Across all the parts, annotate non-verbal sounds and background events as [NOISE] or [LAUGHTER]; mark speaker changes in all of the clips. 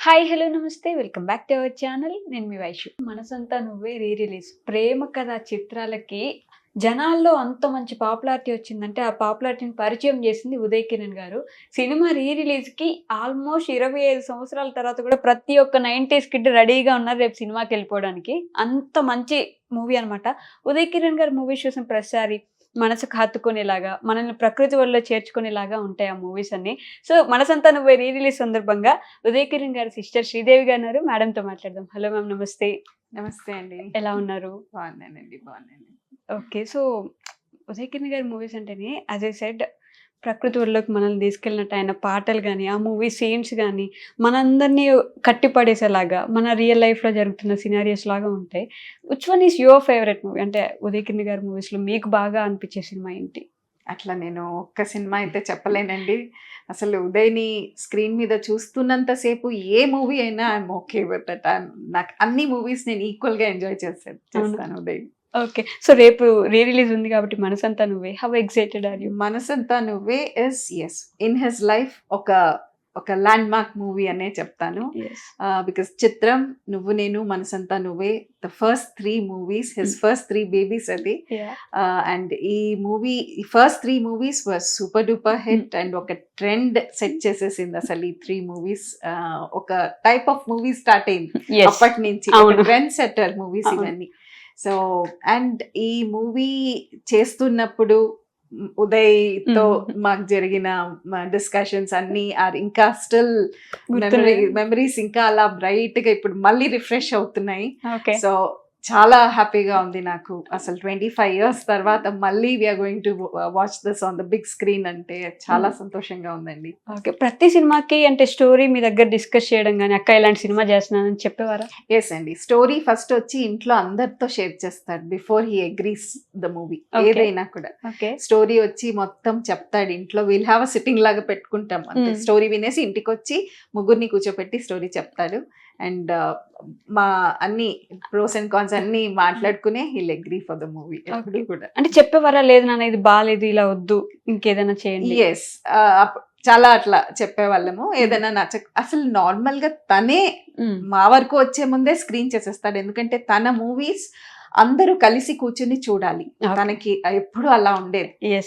Speaker 1: Hi hello namaste. Welcome back to our channel. నేను మీ వైషు. మనసంతా నువ్వే రీ రిలీజ్ ప్రేమ కథ చిత్రాలకి జనాల్లో అంత మంచి పాపులారిటీ వచ్చిందంటే ఆ పాపులారిటీని పరిచయం చేసింది ఉదయ్ కిరణ్ గారు. సినిమా రీ రిలీజ్కి ఆల్మోస్ట్ ఇరవై ఐదు సంవత్సరాల తర్వాత కూడా ప్రతి ఒక్క నైంటీస్ కిడ్ రెడీగా ఉన్నారు రేపు సినిమాకి వెళ్ళిపోవడానికి. అంత మంచి మూవీ అనమాట ఉదయ్ కిరణ్ గారు మూవీ చూసిన ప్రతిసారి మనసుకు హత్తుకునేలాగా మనల్ని ప్రకృతి వల్ల చేర్చుకునేలాగా ఉంటాయి ఆ మూవీస్ అన్ని. సో మనసంతా నువ్వు రీ రిలీజ్ సందర్భంగా ఉదయ్ కిరణ్ గారి సిస్టర్ శ్రీదేవి గారు ఉన్నారు మేడంతో మాట్లాడదాం. హలో మ్యామ్ నమస్తే.
Speaker 2: నమస్తే అండి.
Speaker 1: ఎలా ఉన్నారు?
Speaker 2: బాగున్నానండి బాగున్నాను.
Speaker 1: ఓకే సో ఉదయ్ కిరణ్ గారి మూవీస్ అంటేనే యాజ్ ఐ సెడ్ ప్రకృతి వల్లకి మనల్ని తీసుకెళ్ళినట్టు ఆయన పాటలు కానీ ఆ మూవీ సీన్స్ కానీ మనందరినీ కట్టిపడేసేలాగా మన రియల్ లైఫ్లో జరుగుతున్న సినారియోస్ లాగా ఉంటాయి which one is your favourite movie అంటే ఉదయ్ కిరణ్ గారి మూవీస్లో మీకు బాగా అనిపించే సినిమా ఏంటి?
Speaker 2: అట్లా నేను ఒక్క సినిమా అయితే చెప్పలేనండి. అసలు ఉదయ్ని స్క్రీన్ మీద చూస్తున్నంతసేపు ఏ మూవీ అయినా ఐఎమ్ ఓకే విత్ దట్ నాకు అన్ని మూవీస్ నేను ఈక్వల్గా ఎంజాయ్ చేస్తాను చేస్తాను ఉదయ్.
Speaker 1: ఓకే. సో రేపు రీ రిలీజ్ ఉంది కాబట్టి మనసంతా నువ్వే. How excited are you
Speaker 2: Manasantha Nuvve yes yes in his life ఒక ఒక ల్యాండ్ మార్క్ మూవీ అనే చెప్తాను. బికాస్ చిత్రం Nuvvu Nenu Manasantha Nuvve. The first three movies his first three babies అది. అండ్ ఈ movie first three movies were super duper hit and ఒక trend set చేసేసింది అసలు ఈ త్రీ మూవీస్ ఒక టైప్ ఆఫ్ మూవీ స్టార్ట్ అయింది. అప్పటి నుంచి. Trend setter movies. ఇవన్నీ. సో అండ్ ఈ మూవీ చేస్తున్నప్పుడు మ్, ఉదయ్తో
Speaker 1: Mhm.
Speaker 2: మాకు జరిగిన డిస్కషన్స్ అన్ని ఆర్ ఇంకా స్టిల్. మెమరీస్ ఇంకా అలా బ్రైట్గా ఇప్పుడు మళ్ళీ రిఫ్రెష్ అవుతున్నాయి సో చాలా హ్యాపీగా ఉంది నాకు. అసలు ట్వంటీ ఫైవ్ ఇయర్స్ తర్వాత మళ్ళీ we're going to watch this on the big screen అంటే చాలా
Speaker 1: Hmm.
Speaker 2: సంతోషంగా ఉందండి.
Speaker 1: ఓకే ప్రతి సినిమాకి అంటే స్టోరీ మీ దగ్గర డిస్కస్ చేయడం కానీ అక్క ఇలాంటి సినిమా చేస్తున్నానని చెప్పేవారా?
Speaker 2: ఎస్ అండి. స్టోరీ ఫస్ట్ వచ్చి ఇంట్లో అందరితో షేర్ చేస్తాడు before he agrees the movie. ఏదైనా కూడా.
Speaker 1: ఓకే
Speaker 2: స్టోరీ వచ్చి మొత్తం చెప్తాడు ఇంట్లో. వీల్ హ్యావ్ అ సిట్టింగ్ లాగా పెట్టుకుంటాం. స్టోరీ వినేసి ఇంటికి వచ్చి ముగ్గురిని కూర్చోపెట్టి స్టోరీ చెప్తాడు. అండ్ మా అన్ని ప్రోస్ అండ్ కాన్స్ అన్ని మాట్లాడుకునే he'll agree for the movie ఎప్పుడు కూడా.
Speaker 1: అంటే చెప్పేవారా లేదు నాన్న ఇది బాగాలేదు ఇలా వద్దు ఇంకేదైనా చేయండి.
Speaker 2: ఎస్ చాలా అట్లా చెప్పేవాళ్ళము. ఏదైనా నచ్చ అసలు నార్మల్గా తనే
Speaker 1: మ్మ్.
Speaker 2: మా వరకు వచ్చే ముందే స్క్రీన్ చేసేస్తాడు. ఎందుకంటే తన మూవీస్ అందరూ కలిసి కూర్చుని చూడాలి. తనకి ఎప్పుడు అలా ఉండేది.
Speaker 1: Yes.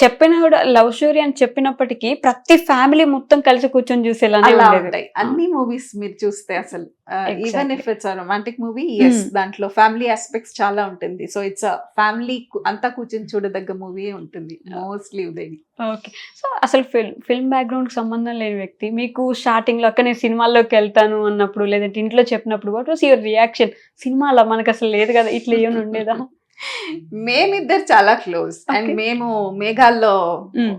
Speaker 1: చెప్పిన కూడా లవ్ స్టోరీ అని చెప్పినప్పటికీ ప్రతి ఫ్యామిలీ మొత్తం కలిసి కూర్చొని చూసేలానే
Speaker 2: ఉంటాయి. అన్ని మూవీస్ మీరు చూస్తే అసలు even. If it's romantic movie yes. దాంట్లో ఫ్యామిలీ ఆస్పెక్ట్స్ చాలా ఉంటుంది. సో ఇట్స్ ఫ్యామిలీ అంతా కూర్చొని చూడదగ్గ మూవీ ఉంటుంది మోస్ట్లీ ఉదయ్
Speaker 1: ఓకే సో అసలు ఫిల్మ్ ఫిల్మ్ బ్యాక్గ్రౌండ్ సంబంధం లేని వ్యక్తి మీకు స్టార్టింగ్లో అక్క నేను సినిమాల్లోకి వెళ్తాను అన్నప్పుడు లేదంటే ఇంట్లో చెప్పినప్పుడు వాట్ వాస్ యువర్ రియాక్షన్ సినిమాలో మనకు అసలు లేదు కదా ఇట్లా ఏమైనా ఉండేదా? [LAUGHS]
Speaker 2: మేమిద్దరు చాలా క్లోజ్. అండ్. మేము మేఘాల్లో.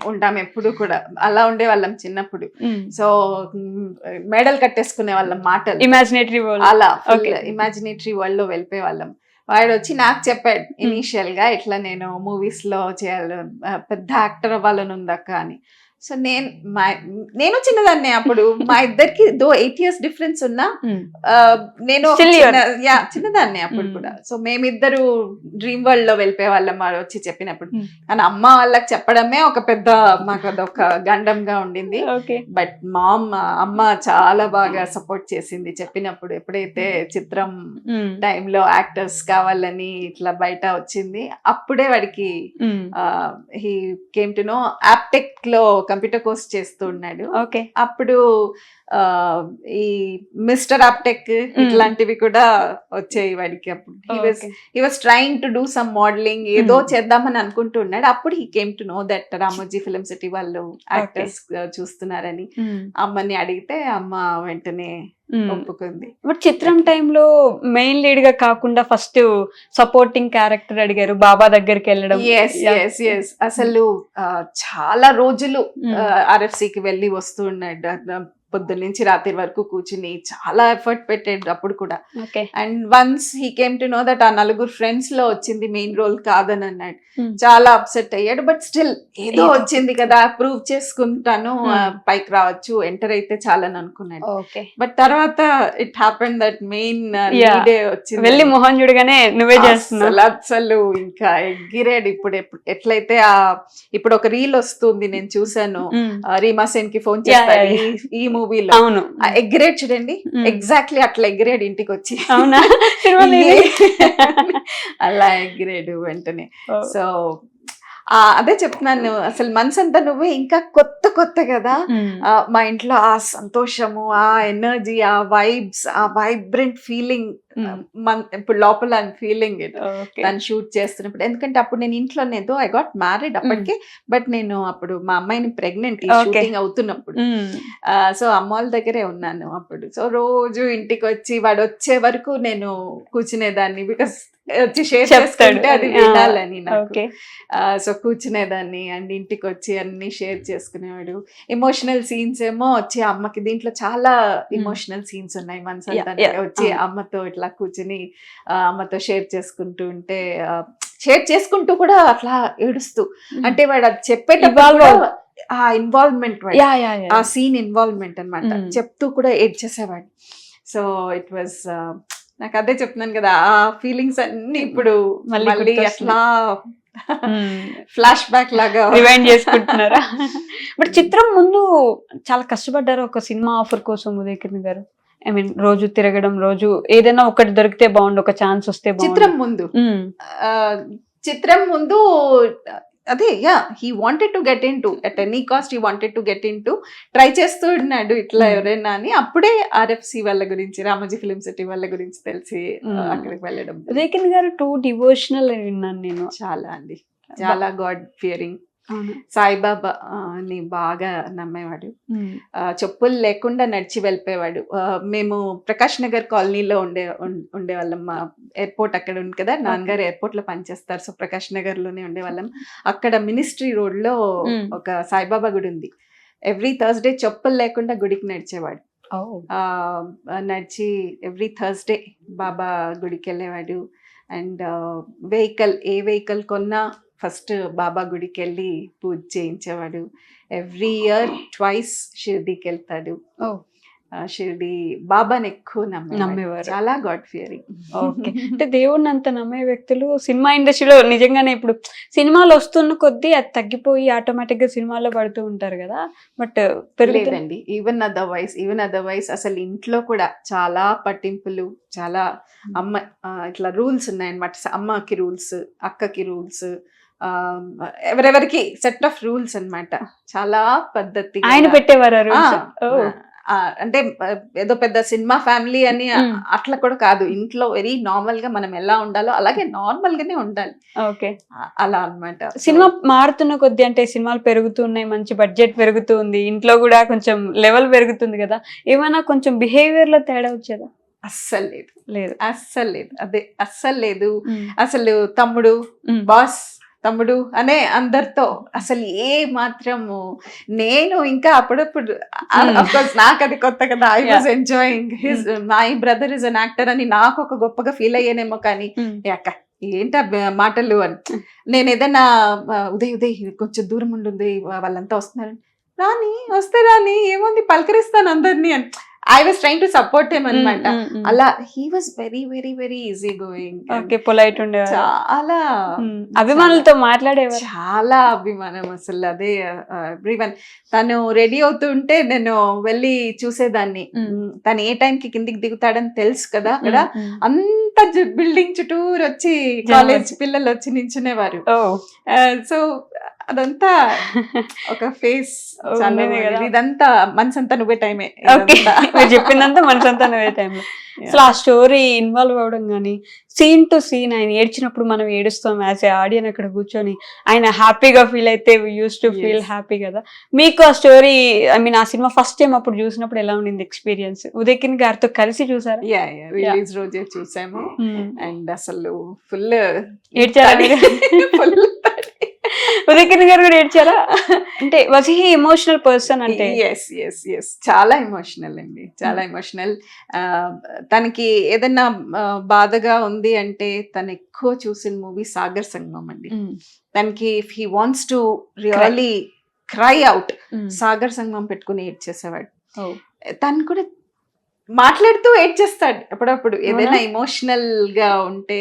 Speaker 2: ఉంటాం ఎప్పుడు కూడా. అలా ఉండేవాళ్ళం చిన్నప్పుడు. సో మెడల్ కట్టేసుకునే వాళ్ళం మాటలు.
Speaker 1: ఇమాజినేటరీ
Speaker 2: అలా. ఇమాజినేటరీ వరల్డ్లో వెళ్ళిపోయే వాళ్ళం. వాడు వచ్చి నాకు చెప్పాడు ఇనీషియల్గా ఇట్లా నేను మూవీస్లో చేయాలి పెద్ద యాక్టర్ అవ్వాలని ఉందక్క అని. సో నేను మా నేను చిన్నదాన్నే అప్పుడు. మా [LAUGHS] ఇద్దరికి దో ఎయిట్ ఇయర్స్ డిఫరెన్స్ ఉన్నా ఆ, నేను ఒక యా చిన్నదాన్నే అప్పుడు
Speaker 1: Hmm.
Speaker 2: కూడా. సో మేమిద్దరు డ్రీమ్ వరల్డ్లో వెళ్ళిపోయే వాళ్ళం వచ్చి చెప్పినప్పుడు.
Speaker 1: Hmm.
Speaker 2: అని అమ్మ వాళ్ళకి చెప్పడమే ఒక పెద్ద మాకు అదొక గండంగా ఉండింది. బట్ మామ్ అమ్మ చాలా బాగా సపోర్ట్ చేసింది చెప్పినప్పుడు. ఎప్పుడైతే చిత్రం టైంలో యాక్టర్స్ కావాలని ఇట్లా బయట వచ్చింది అప్పుడే వాడికి హీ కేమ్ టు నో యాప్టెక్లో కంప్యూటర్ కోర్స్ చేస్తూ ఉన్నాడు.
Speaker 1: ఓకే.
Speaker 2: అప్పుడు ఈ మిస్టర్ ఆప్టెక్ ఇట్లాంటివి కూడా వచ్చాయి వాడికి అప్పుడు. He was trying to do some modelling ఏదో. చేద్దామని అనుకుంటున్నాడు అప్పుడు he came to know that Ramoji film city వాళ్ళు యాక్టర్స్ చూస్తున్నారని. అమ్మని అడిగితే అమ్మ వెంటనే ఒప్పుకుంది.
Speaker 1: బట్ చిత్రం టైంలో మెయిన్ లీడ్గా కాకుండా ఫస్ట్ సపోర్టింగ్ క్యారెక్టర్ అడిగారు బాబా దగ్గరికి వెళ్ళడం.
Speaker 2: ఎస్ ఎస్ ఎస్ అసలు చాలా రోజులు. ఆర్ఎఫ్సి కి వెళ్ళి వస్తూ ఉన్నాడు. పొద్దున్న నుంచి రాత్రి వరకు కూర్చుని చాలా ఎఫర్ట్ పెట్టాడు అప్పుడు కూడా. And once he came to know that ఆ నలుగురు ఫ్రెండ్స్లో వచ్చింది మెయిన్ రోల్ కాదని అన్నాడు.
Speaker 1: Hmm.
Speaker 2: చాలా అప్సెట్ అయ్యాడు బట్ స్టిల్ ఏదో వచ్చింది కదా ప్రూవ్ చేసుకుంటాను
Speaker 1: Hmm.
Speaker 2: పైకి రావచ్చు ఎంటర్ అయితే చాలని అనుకున్నాడు.
Speaker 1: ఓకే.
Speaker 2: బట్ తర్వాత ఇట్ హ్యాపెన్ దట్ మెయిన్ వచ్చింది.
Speaker 1: వెళ్ళి మొహం చూడగానే నువ్వే చేస్తున్నావు.
Speaker 2: అసలు ఇంకా ఎగిరాడు ఇప్పుడు ఎట్లయితే ఆ ఇప్పుడు ఒక రీల్ వస్తుంది నేను చూసాను. ఆ, రీమా సేన్కి ఫోన్
Speaker 1: Hmm.
Speaker 2: ఈ- ఈ మూవీలో.
Speaker 1: అవును.
Speaker 2: ఎగ్రేడ్ చూడండి. ఎగ్జాక్ట్లీ అట్లా ఎగిరాడు ఇంటికి వచ్చి
Speaker 1: అవునా [LAUGHS] [LAUGHS]
Speaker 2: అలా ఎగిరాడు వెంటనే. సో అదే చెప్తున్నాను అసలు మనసంతా నువ్వే ఇంకా కొత్త కొత్త కదా. మా ఇంట్లో ఆ సంతోషము ఆ ఎనర్జీ ఆ వైబ్స్ ఆ వైబ్రెంట్ ఫీలింగ్. మన ఇప్పుడు లోపల ఫీలింగ్ తను షూట్ చేస్తున్నప్పుడు. ఎందుకంటే అప్పుడు నేను ఇంట్లో ఏదో ఐ గాట్ మ్యారీడ్ అప్పటికే బట్ నేను అప్పుడు మా అమ్మాయిని ప్రెగ్నెంట్. షూటింగ్ అవుతున్నప్పుడు. సో అమ్మ వాళ్ళ దగ్గరే ఉన్నాను అప్పుడు. సో రోజు ఇంటికి వచ్చి వాడు వచ్చే వరకు నేను కూర్చునేదాన్ని బికాస్ వచ్చి షేర్. చేసుకుంటే అది వినాలని నాకు. సో కూర్చునేదాన్ని అండ్ ఇంటికి వచ్చి అన్ని షేర్ చేసుకునేవాడు. ఎమోషనల్ సీన్స్ ఏమో వచ్చి అమ్మకి. దీంట్లో చాలా ఎమోషనల్ సీన్స్ ఉన్నాయి.
Speaker 1: yeah.
Speaker 2: వచ్చి
Speaker 1: అవును.
Speaker 2: అమ్మతో ఇట్లా కూర్చుని అమ్మతో షేర్ చేసుకుంటూ ఉంటే షేర్ చేసుకుంటూ కూడా అట్లా ఏడుస్తూ. అంటే వాడు అది చెప్పేటప్పుడు ఆ ఇన్వాల్వ్మెంట్ ఆ సీన్ ఇన్వాల్వ్మెంట్ అన్నమాట.
Speaker 1: Mm.
Speaker 2: చెప్తూ కూడా ఏడ్చేసేవాడు. సో ఇట్ వాజ్ నాకు అదే చెప్తున్నాను కదా ఆ ఫీలింగ్స్ అన్ని ఇప్పుడు
Speaker 1: మళ్ళీ.
Speaker 2: అట్లా ఫ్లాష్ బ్యాక్ లాగా
Speaker 1: రివైండ్ చేసుకుంటున్నారా? [LAUGHS] బట్ చిత్రం ముందు చాలా కష్టపడ్డారు ఒక సినిమా ఆఫర్ కోసం ఉదయకిరణ్ గారు. ఐ మీన్ రోజు తిరగడం రోజు ఏదైనా ఒకటి దొరికితే బాగుండు ఒక ఛాన్స్ వస్తే.
Speaker 2: చిత్రం ముందు? చిత్రం ముందు అదే yeah he wanted to get in to at any cost he wanted to get in to try చేస్తూ ఉన్నాడు ఇట్లా
Speaker 1: Hmm.
Speaker 2: ఎవరైనా అని అప్పుడే ఆర్ఎఫ్సి వాళ్ళ గురించి రామోజీ ఫిలిం సిటీ వాళ్ళ గురించి తెలిసి
Speaker 1: Hmm.
Speaker 2: అక్కడికి వెళ్ళడం
Speaker 1: ఉదయకిరణ్ గారు టూ డివోషనల్ విన్నాను నేను
Speaker 2: చాలా అండి చాలా గాడ్ ఫియరింగ్. సాయిబాబా ఆ, ని బాగా నమ్మేవాడు. చెప్పులు లేకుండా నడిచి వెళ్ళిపోయేవాడు. మేము ప్రకాష్ నగర్ కాలనీలో ఉండే ఉండేవాళ్ళం. మా ఎయిర్పోర్ట్ అక్కడ ఉంది కదా నాన్నగారు ఎయిర్పోర్ట్లో పనిచేస్తారు. సో ప్రకాష్ నగర్లోనే ఉండేవాళ్ళం. అక్కడ మినిస్ట్రీ
Speaker 1: రోడ్లో.
Speaker 2: ఒక సాయిబాబా గుడి ఉంది. ఎవ్రీ థర్స్డే చెప్పులు లేకుండా గుడికి నడిచేవాడు. నడిచి ఎవ్రీ థర్స్డే బాబా గుడికి వెళ్ళేవాడు. అండ్ వెహికల్ ఏ వెహికల్ కొన్నా ఫస్ట్ బాబా గుడికి వెళ్ళి పూజ చేయించేవాడు ఎవ్రీ ఇయర్ ట్వైస్ షిర్డీకి వెళ్తాడు
Speaker 1: ఓ.
Speaker 2: షిర్డీ బాబాని ఎక్కువ
Speaker 1: నమ్మేవారు.
Speaker 2: చాలా గాడ్ ఫియరింగ్.
Speaker 1: ఓకే. [LAUGHS] అంటే దేవుడిని అంత నమ్మే వ్యక్తులు సినిమా ఇండస్ట్రీలో నిజంగానే ఇప్పుడు సినిమాలు వస్తున్న కొద్దీ అది తగ్గిపోయి ఆటోమేటిక్గా సినిమాలో పడుతూ ఉంటారు కదా. బట్ పెరుగుతుంది
Speaker 2: లేదండి. ఈవెన్ అదర్వైజ్ ఈవెన్ అదర్వైజ్ అసలు ఇంట్లో కూడా చాలా పట్టింపులు చాలా అమ్మ ఇట్లా రూల్స్ ఉన్నాయన్నమాట. అమ్మకి రూల్స్ అక్కకి రూల్స్ ఎవరెవరికి సెట్ ఆఫ్ రూల్స్ అన్నమాట. చాలా పద్ధతి
Speaker 1: ఆయన పెట్టేవారు.
Speaker 2: అంటే ఏదో పెద్ద సినిమా ఫ్యామిలీ అని. అట్లా కూడా కాదు. ఇంట్లో వెరీ నార్మల్గా మనం ఎలా ఉండాలో అలాగే నార్మల్ గానే ఉండాలి.
Speaker 1: ఓకే.
Speaker 2: అలా అన్నమాట.
Speaker 1: సినిమా మారుతున్న కొద్దీ అంటే సినిమాలు పెరుగుతున్నాయి మంచి బడ్జెట్ పెరుగుతుంది ఇంట్లో కూడా కొంచెం లెవెల్ పెరుగుతుంది కదా. ఏమైనా కొంచెం బిహేవియర్లో తేడా వచ్చేదా?
Speaker 2: అస్సలు లేదు.
Speaker 1: లేదు.
Speaker 2: అస్సలు లేదు. అదే అస్సలు లేదు. అసలు తమ్ముడు. బాస్ తమ్ముడు అనే అందరితో అసలు ఏ మాత్రము నేను ఇంకా అప్పుడప్పుడు
Speaker 1: Hmm.
Speaker 2: కోర్స్ నాకు అది కొత్త కదా. I. Was enjoying his my brother is an actor అని నాకు ఒక గొప్పగా ఫీల్ అయ్యానేమో కానీ. ఏ అక్క ఏంటా మాటలు? అని. నేను ఏదైనా ఉదయ్ ఉదయ్ కొంచెం దూరం ఉండుంది వాళ్ళంతా వస్తున్నారు. రాని వస్తే రాని ఏముంది? పలకరిస్తాను అందరినీ. అని. I was trying to support him అనమాట
Speaker 1: ఉమ్, ఉమ్.
Speaker 2: అలా he was very very very easy going
Speaker 1: okay polite ఉండేవారు
Speaker 2: చాలా.
Speaker 1: అభిమానులతో మాట్లాడేవారు
Speaker 2: చాలా అభిమానం అసలు అదే ఎవ్రీవన్ తను రెడీ అవుతుంటే నేను వెళ్ళి చూసేదాన్ని
Speaker 1: Mm.
Speaker 2: Mm, తను ఏ టైం కి కిందికి దిగుతాడని తెలుసు కదా అక్కడ. అంత బిల్డింగ్ చుట్టూరు వచ్చి కాలేజ్. పిల్లలు వచ్చి నించునేవారు సో అదంతా [LAUGHS] ఒక ఫేస్. ఇదంతా మనసంతా నువ్వే టైమే
Speaker 1: ఓకే. మీరు [LAUGHS] చెప్పిందంతా మనసంతా నవ్వే టైంలో. అసలు ఆ స్టోరీ ఇన్వాల్వ్ అవ్వడం కానీ సీన్ టు సీన్ ఆయన ఏడ్చినప్పుడు మనం ఏడుస్తాం యాజ్ ఏ ఆడియన్ అక్కడ కూర్చొని ఆయన హ్యాపీగా ఫీల్ అయితే యూస్ టు ఫీల్. హ్యాపీ కదా. మీకు ఆ స్టోరీ ఐ మీన్ ఆ సినిమా ఫస్ట్ టైం అప్పుడు చూసినప్పుడు ఎలా ఉండింది ఎక్స్పీరియన్స్ ఉదయకిన్ గారితో కలిసి చూసారా?
Speaker 2: రిలీజ్ రోజే చూసాము. అండ్ అసలు ఫుల్? ఫుల్ [LAUGHS]
Speaker 1: ఉదయకిరణ్ గారు కూడా ఏడ్చారా? అంటే వాజ్ హీ ఎమోషనల్ పర్సన్ అంటే.
Speaker 2: ఎస్ ఎస్ ఎస్ చాలా ఎమోషనల్ అండి. చాలా ఎమోషనల్ తనకి ఏదైనా ఆ, బాధగా ఉంది అంటే తను ఎక్కువ చూసిన మూవీ సాగర్ సంగమం అండి.
Speaker 1: ఉమ్,
Speaker 2: తనకి if he wants to really cry out. Sagar Sangamam పెట్టుకుని ఏడ్చేసేవాడు.
Speaker 1: ఓ.
Speaker 2: తను కూడా మాట్లాడుతూ ఏడ్చేస్తాడు అప్పుడప్పుడు. ఏదైనా ఎమోషనల్గా ఉంటే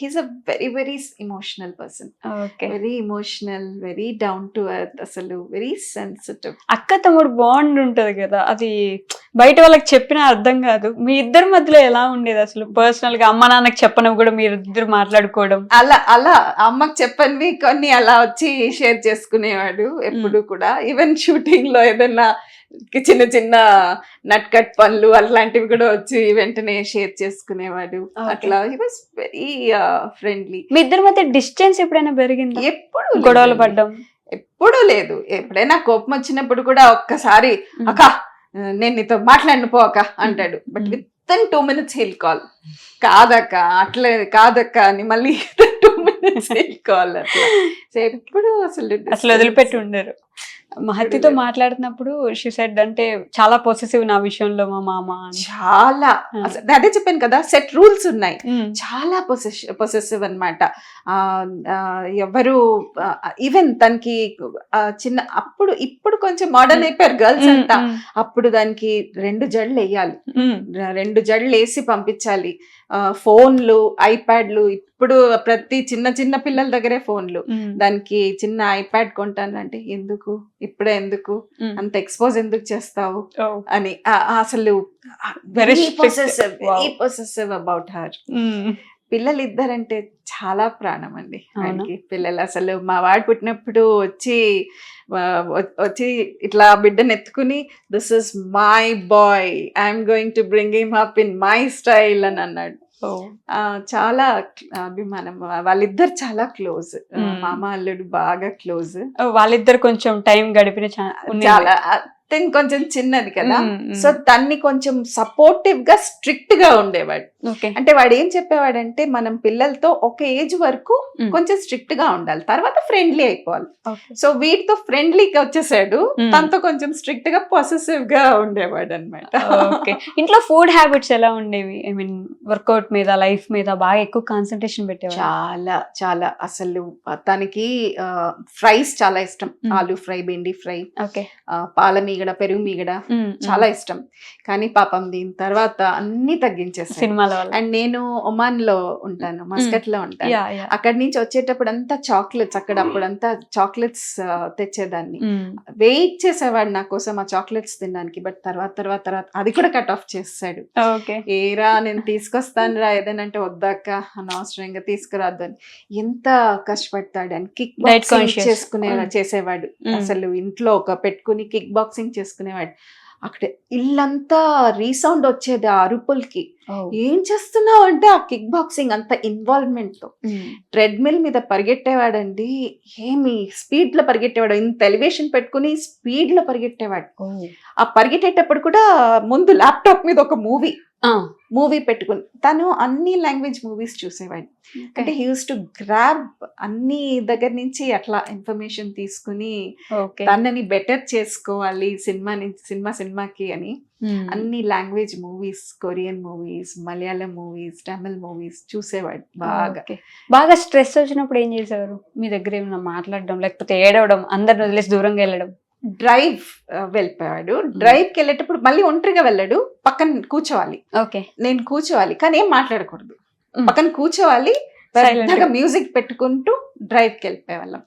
Speaker 2: he's a very very emotional person
Speaker 1: okay.
Speaker 2: Very emotional very down to earth అసలు. వెరీ సెన్సిటివ్
Speaker 1: అక్క తమ్ముడు బాండ్ ఉంటది కదా అది బయట వాళ్ళకి చెప్పినా అర్థం కాదు. మీ ఇద్దరి మధ్యలో ఎలా ఉండేది అసలు? పర్సనల్గా అమ్మ నాన్నకి చెప్పనవి కూడా మీరు ఇద్దరు మాట్లాడుకోవడం.
Speaker 2: అలా అలా. అమ్మకి చెప్పనివి కొన్ని అలా వచ్చి షేర్ చేసుకునేవాడు ఎప్పుడు కూడా. ఈవెన్ షూటింగ్లో ఏదైనా చిన్న చిన్న నట్ కట్ పనులు అలాంటివి కూడా వచ్చి వెంటనే షేర్ చేసుకునేవాడు. అట్లా హీ వాస్ వెరీ ఫ్రెండ్లీ
Speaker 1: మీ ఇద్దరి మధ్య డిస్టెన్స్ ఎప్పుడైనా పెరిగిందా?
Speaker 2: ఎప్పుడు
Speaker 1: గొడవలు. పడ్డం?
Speaker 2: ఎప్పుడూ లేదు. ఎప్పుడైనా కోపం వచ్చినప్పుడు కూడా ఒక్కసారి. అక్క నేను నీతో మాట్లాడిన పో అక్క అంటాడు. But. Within two minutes he'll call కాదక్క అట్లే కాదక్క అని మళ్ళీ టూ మినిట్స్ హీల్ కాల్ అట్లా. సో ఎప్పుడు అసలు
Speaker 1: అసలు వదిలిపెట్టి ఉండరు. మహతితో మాట్లాడుతున్నప్పుడు షీ సెడ్ అంటే చాలా పొసెసివ్ నా విషయంలో మా మామ.
Speaker 2: చాలా. అదే చెప్పాను కదా సెట్ రూల్స్ ఉన్నాయి. చాలా పొసెస్ పొసెసివ్ అనమాట ఎవరు ఈవెన్ తనకి చిన్న అప్పుడు ఇప్పుడు కొంచెం మోడర్న్ అయిపోయారు గర్ల్స్ అంతా. అప్పుడు దానికి రెండు జడలు వేయాలి. రెండు జడలు వేసి పంపించాలి. ఫోన్లు ఐప్యాడ్లు ఇప్పుడు ప్రతి చిన్న చిన్న పిల్లల దగ్గరే ఫోన్లు. దానికి చిన్న ఐప్యాడ్ కొంటానంటే ఎందుకు? ఇప్పుడే ఎందుకు. అంత ఎక్స్పోజ్ ఎందుకు చేస్తావు? అని. అసలు very
Speaker 1: strict.
Speaker 2: Possessive very
Speaker 1: Wow.
Speaker 2: Possessive about her
Speaker 1: um,
Speaker 2: పిల్లలు ఇద్దరంటే చాలా ప్రాణం అండి? ఆయనకి పిల్లలు అసలు మా వాడు పుట్టినప్పుడు వచ్చి వచ్చి ఇట్లా బిడ్డను ఎత్తుకుని this is my boy I'm going to bring him up in my style అని అన్నాడు. చాలా అభిమానం. వాళ్ళిద్దరు చాలా క్లోజ్. మామ. అల్లుడు బాగా క్లోజ్.
Speaker 1: వాళ్ళిద్దరు కొంచెం టైం గడిపిన.
Speaker 2: చాలా తిని కొంచెం చిన్నది కదా. సో తన్ని కొంచెం సపోర్టివ్గా స్ట్రిక్ట్గా ఉండేవాడు.
Speaker 1: ఓకే.
Speaker 2: అంటే వాడు ఏం చెప్పేవాడంటే మనం పిల్లలతో ఒక ఏజ్ వరకు. కొంచెం స్ట్రిక్ట్గా ఉండాలి. తర్వాత ఫ్రెండ్లీ అయిపోవాలి. సో వీటితో ఫ్రెండ్లీగా వచ్చేసాడు. తనతో కొంచెం స్ట్రిక్ట్గా పొసెసివ్గా ఉండేవాడు అనమాట
Speaker 1: ఓకే. ఇంట్లో ఫుడ్ హ్యాబిట్స్ ఎలా ఉండేవి? ఐ మీన్ వర్కౌట్ మీద లైఫ్ మీద బాగా ఎక్కువ కాన్సన్ట్రేషన్ పెట్టేవారు?
Speaker 2: చాలా చాలా. అసలు తనకి ఫ్రైస్ చాలా ఇష్టం. ఆలు ఫ్రై బెండి ఫ్రై
Speaker 1: ఓకే.
Speaker 2: పాల మీగడ పెరుగు మీగడ చాలా ఇష్టం. కానీ పాపం దీని తర్వాత అన్ని తగ్గించేసాను
Speaker 1: సినిమాల
Speaker 2: అండ్ నేను ఒమాన్లో ఉంటాను మస్కట్లో ఉంటాను. అక్కడి నుంచి వచ్చేటప్పుడు అంతా చాక్లెట్స్ అక్కడ అప్పుడంతా చాక్లెట్స్ తెచ్చేదాన్ని. వెయిట్ చేసేవాడు నా కోసం ఆ చాక్లెట్స్ తినడానికి బట్ తర్వాత తర్వాత తర్వాత అది కూడా కట్ ఆఫ్ చేసాడు
Speaker 1: ఓకే.
Speaker 2: ఏరా నేను తీసుకొస్తాను రా ఏదైనా వద్దాక అనవసరంగా తీసుకురాద్దు అని. ఎంత కష్టపడతాడు అని కిక్
Speaker 1: Diet
Speaker 2: బాక్సింగ్
Speaker 1: conscious.
Speaker 2: చేసుకునే. చేసేవాడు. అసలు ఇంట్లో ఒక పెట్టుకుని కిక్ బాక్సింగ్ చేసుకునేవాడు. అక్కడ ఇల్లంతా రీసౌండ్ వచ్చేది ఆ అరుపులకి. ఏం చేస్తున్నావు అంటే ఆ కిక్ బాక్సింగ్ అంత ఇన్వాల్వ్మెంట్తో ట్రెడ్మిల్ మీద పరిగెట్టేవాడండి. ఏమి స్పీడ్లో పరిగెట్టేవాడు. ఇంత ఎలివేషన్ పెట్టుకుని స్పీడ్లో పరిగెట్టేవాడు ఆ పరిగెట్టేటప్పుడు కూడా ముందు ల్యాప్టాప్ మీద ఒక మూవీ. మూవీ పెట్టుకుని. తను అన్ని లాంగ్వేజ్ మూవీస్ చూసేవాడు అంటే హ్యూస్ టు గ్రాబ్ అన్ని దగ్గర నుంచి అట్లా ఇన్ఫర్మేషన్ తీసుకుని తనని బెటర్ చేసుకోవాలి సినిమా నుంచి సినిమా సినిమాకి అని. అన్ని language movies Korean movies Malayalam movies Tamil movies చూసేవాడు బాగా.
Speaker 1: బాగా స్ట్రెస్ వచ్చినప్పుడు ఏం చేసేవారు? మీ దగ్గర ఏమైనా మాట్లాడడం లేకపోతే ఏడవడం అందరిని వదిలేసి దూరంగా వెళ్ళడం?
Speaker 2: డ్రైవ్ వెళ్ళిపోయాడు. డ్రైవ్కి వెళ్ళేటప్పుడు మళ్ళీ ఒంటరిగా వెళ్ళాడు. పక్కన కూర్చోవాలి.
Speaker 1: ఓకే.
Speaker 2: నేను కూర్చోవాలి. కానీ ఏం మాట్లాడకూడదు. పక్కన కూర్చోవాలి. పెద్దగా. మ్యూజిక్ పెట్టుకుంటూ డ్రైవ్కి వెళ్ళిపోయేవాళ్ళం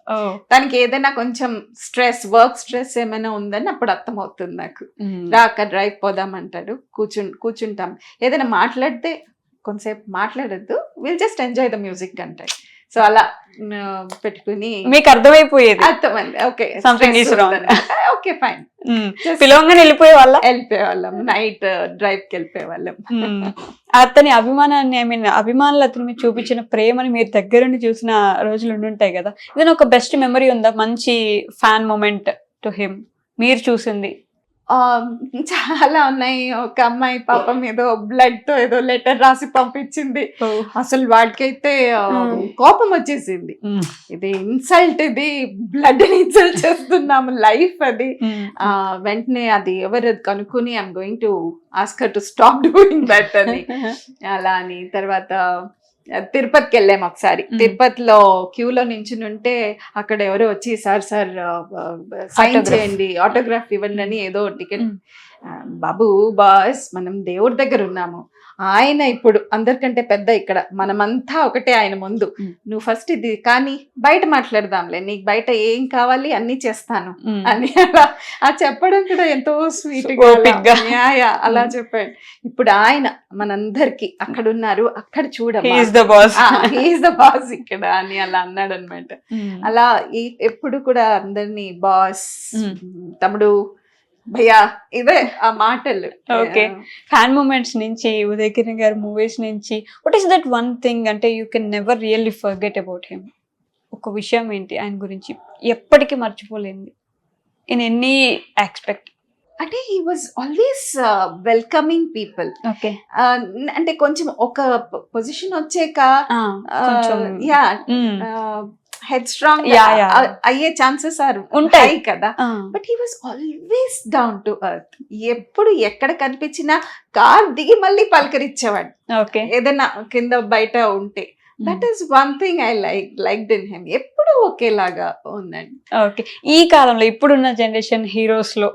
Speaker 2: దానికి ఏదైనా కొంచెం స్ట్రెస్ వర్క్ స్ట్రెస్ ఏమైనా ఉందని అప్పుడు అర్థమవుతుంది నాకు. రా అక్క డ్రైవ్ పోదామంటాడు కూర్చు కూర్చుంటాం. ఏదైనా మాట్లాడితే కొంతసేపు మాట్లాడద్దు. Will just enjoy the music అంటాడు. సో అలా పెట్టుకుని
Speaker 1: మీకు అర్థమైపోయేది.
Speaker 2: అర్థమైంది. Okay
Speaker 1: Something is wrong.
Speaker 2: Okay fine [LAUGHS]
Speaker 1: పిలవంగానే వెళ్ళిపోయే వాళ్ళ
Speaker 2: వెళ్ళిపోయేవాళ్ళం నైట్ డ్రైవ్కి వెళ్ళిపోయేవాళ్ళం.
Speaker 1: అతని అభిమానాన్ని ఐ మీన్ అభిమానులు అతని మీద చూపించిన ప్రేమని మీరు దగ్గర నుండి చూసిన రోజులు ఉండుంటాయి కదా. ఏదైనా ఒక బెస్ట్ మెమరీ ఉందా? మంచి ఫ్యాన్ మూమెంట్ టు హిమ్ మీరు చూసింది.
Speaker 2: చాలా ఉన్నాయి. ఒక అమ్మాయి పాపం ఏదో బ్లడ్తో ఏదో లెటర్ రాసి పంపించింది. అసలు వాడికైతే. కోపం వచ్చేసింది. ఇది ఇన్సల్ట్ ఇది. బ్లడ్ ఇన్సల్ట్ చేస్తున్నాము. లైఫ్ అది. ఆ వెంటనే అది ఎవరు కనుక్కొని I'm going to ask her to stop doing that అని. [LAUGHS] అలా అని. తర్వాత తిరుపతికి వెళ్ళాం ఒకసారి. తిరుపతిలో క్యూలో ఉంటే అక్కడ ఎవరో వచ్చి సార్ సార్ సైన్. చేయండి ఆటోగ్రాఫ్ ఇవ్వండి అని ఏదో టికెట్. బాబు బాస్ మనం దేవుడి దగ్గర ఉన్నాము ఆయన ఇప్పుడు అందరికంటే పెద్ద ఇక్కడ. మనమంతా ఒకటే ఆయన ముందు. నువ్వు ఫస్ట్ ఇది కానీ బయట మాట్లాడదాంలే. నీకు బయట ఏం కావాలి అన్ని చేస్తాను. అని అలా ఆ చెప్పడం కూడా ఎంతో స్వీట్
Speaker 1: ఓపిగ్గా.
Speaker 2: అలా. చెప్పాడు. ఇప్పుడు ఆయన మనందరికి అక్కడ ఉన్నారు అక్కడ చూడమ్మా
Speaker 1: హీఈస్ ద బాస్
Speaker 2: ఇక్కడ అని అలా అన్నాడు అనమాట అలా ఎప్పుడు కూడా అందరినీ బాస్. తమ్ముడు భయ్యా ఇదే ఆ మాటలు.
Speaker 1: Okay. ఫ్యాన్ మూమెంట్స్ నుంచి ఉదయ్ కిరణ్ గారి మూవీస్ నుంచి what is that one thing అంటే you can never really forget about him ఒక విషయం ఏంటి? ఆయన గురించి ఎప్పటికీ మర్చిపోలేంది ఇన్ ఎనీ ఆస్పెక్ట్
Speaker 2: అంటే he was always welcoming people
Speaker 1: okay
Speaker 2: అంటే కొంచెం ఒక పొజిషన్ వచ్చాక
Speaker 1: కొంచెం
Speaker 2: యా. Head strong. అయ్యే ఛాన్సెస్ ఆర్
Speaker 1: ఉంటాయి.
Speaker 2: కదా. But he was always down to earth ఎప్పుడు ఎక్కడ కనిపించినా కార్ దిగి మళ్ళీ పలకరించేవాడు.
Speaker 1: ఓకే.
Speaker 2: ఏదైనా కింద బయట ఉంటే. That is one thing I like like in him ఎప్పుడు ఒకేలాగా ఉందండి
Speaker 1: ఓకే. ఈ కాలంలో ఇప్పుడున్న జనరేషన్ హీరోస్లో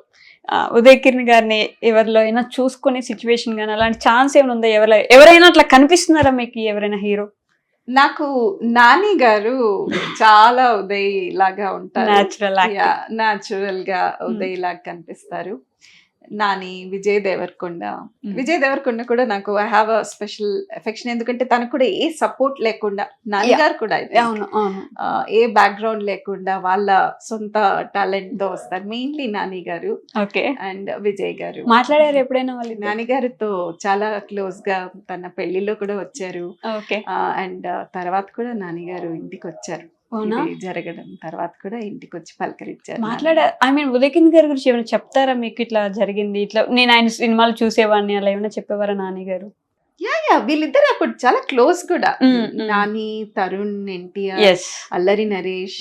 Speaker 1: ఉదయ్ కిరణ్ గారిని ఎవరిలో అయినా చూసుకునే సిచ్యువేషన్ కానీ అలాంటి ఛాన్స్ ఏమైనా ఉందా? ఎవరైనా ఎవరైనా అట్లా కనిపిస్తున్నారా మీకు ఎవరైనా హీరో?
Speaker 2: నాకు నాని గారు చాలా ఉదయ్ లాగా ఉంటారు. న్యాచురల్గా ఉదయ్ లాగా కనిపిస్తారు. నాని విజయ్ దేవరకొండ. విజయ్ దేవరకొండ కూడా నాకు I have a special affection ఎందుకంటే తనకు కూడా ఏ సపోర్ట్ లేకుండా నాని. గారు కూడా.
Speaker 1: అవును
Speaker 2: ఏ బ్యాక్గ్రౌండ్ లేకుండా వాళ్ళ సొంత టాలెంట్తో వస్తారు. మెయిన్లీ నాని గారు
Speaker 1: ఓకే
Speaker 2: అండ్ విజయ్ గారు.
Speaker 1: మాట్లాడారు ఎప్పుడైనా వాళ్ళు
Speaker 2: నాని గారితో చాలా క్లోజ్గా తన పెళ్ళిలో కూడా వచ్చారు.
Speaker 1: ఓకే
Speaker 2: అండ్ తర్వాత కూడా నాని గారు ఇంటికి వచ్చారు. ఇది జరగడం తర్వాత కూడా ఇంటికి వచ్చి పలకరించారు
Speaker 1: మాట్లాడా ఐ మీన్ ఉదయ్ కిరణ్ గారి గురించి ఏమైనా చెప్తారా మీకు ఇట్లా జరిగింది? ఇట్లా నేను ఆయన సినిమాలు చూసేవాడిని అలా ఏమైనా చెప్పేవారా నాని గారు?
Speaker 2: యా వీళ్ళిద్దరు అప్పుడు చాలా క్లోజ్ కూడా. నాని తరుణ్ ఎన్టీఆర్ అల్లరి నరేష్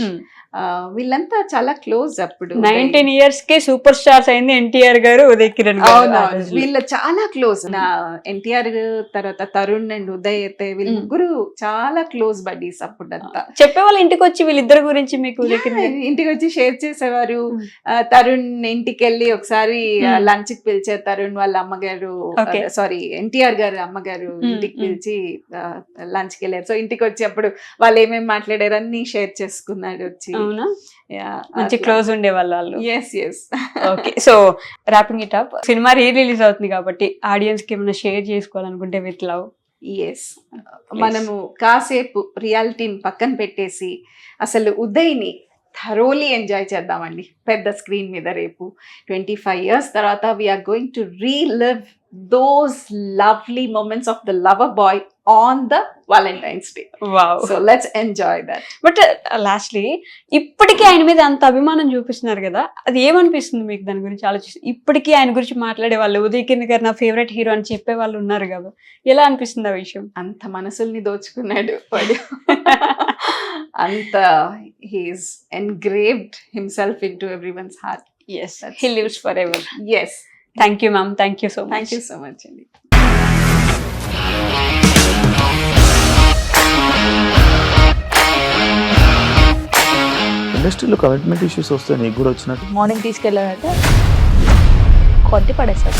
Speaker 2: వీళ్ళంతా చాలా క్లోజ్ అప్పుడు
Speaker 1: నైన్టీన్ ఇయర్స్ కే సూపర్ స్టార్స్ అయింది ఎన్టీఆర్ గారు ఉదయ్ కిరణ్
Speaker 2: అవునవును. వీళ్ళ చాలా క్లోజ్. నా ఎన్టీఆర్ తర్వాత తరుణ్ అండ్ ఉదయ్ అయితే వీళ్ళ. ముగ్గురు చాలా క్లోజ్ బడ్డీస్ అప్పుడంతా
Speaker 1: చెప్పే వాళ్ళ ఇంటికి వచ్చి వీళ్ళిద్దరి గురించి మీకు
Speaker 2: ఇంటికి వచ్చి షేర్ చేసేవారు తరుణ్ ఇంటికి వెళ్ళి ఒకసారి. లంచ్కి పిలిచే తరుణ్ వాళ్ళ అమ్మగారు. సారీ ఎన్టీఆర్ గారు అమ్మగారు ఇంటికి. పిలిచి లంచ్కి వెళ్ళారు సో ఇంటికి వచ్చి అప్పుడు వాళ్ళు ఏమేమి మాట్లాడారు అన్ని షేర్ చేసుకున్నాడు వచ్చి
Speaker 1: అవునా? మంచి క్లోజ్ ఉండే వాళ్ళు
Speaker 2: yes yes
Speaker 1: okay so wrapping it up cinema re release అవుతుంది కాబట్టి ఆడియన్స్కి ఏమైనా షేర్ చేసుకోవాలనుకుంటే విత్ లవ్
Speaker 2: ఎస్ మనము కాసేపు రియాలిటీని పక్కన పెట్టేసి అసలు ఉదయ్ని థరోలీ ఎంజాయ్ చేద్దామండి. పెద్ద స్క్రీన్ మీద రేపు. ట్వంటీ ఫైవ్ ఇయర్స్ తర్వాత we're going to relive those lovely moments of the lover boy on the Valentine's Day so let's enjoy that
Speaker 1: but lastly ఇప్పటికీ ఆయన మీద అంత అభిమానం చూపిస్తున్నారు కదా అది ఏమనిపిస్తుంది మీకు దాని గురించి ఆలోచిస్తే? ఇప్పటికీ ఆయన గురించి మాట్లాడే వాళ్ళు ఉదయ్ కిరణ్ గారు నా ఫేవరెట్ హీరో అని చెప్పే వాళ్ళు ఉన్నారు కదా ఎలా అనిపిస్తుంది ఆ విషయం?
Speaker 2: అంత మనసుల్ని దోచుకున్నాడు వాడు. [LAUGHS] అంత he's engraved himself in to everyone's heart
Speaker 1: yes he lives forever
Speaker 2: yes
Speaker 1: thank you ma'am thank you so
Speaker 2: thank you so much అండి
Speaker 3: ఇండస్ట్రీలో కమిట్మెంట్ ఇష్యూస్ వస్తే నీకు కూడా వచ్చినట్టు.
Speaker 4: మార్నింగ్ తీసుకెళ్ళాడంటే కొట్టి పడేస్తాడు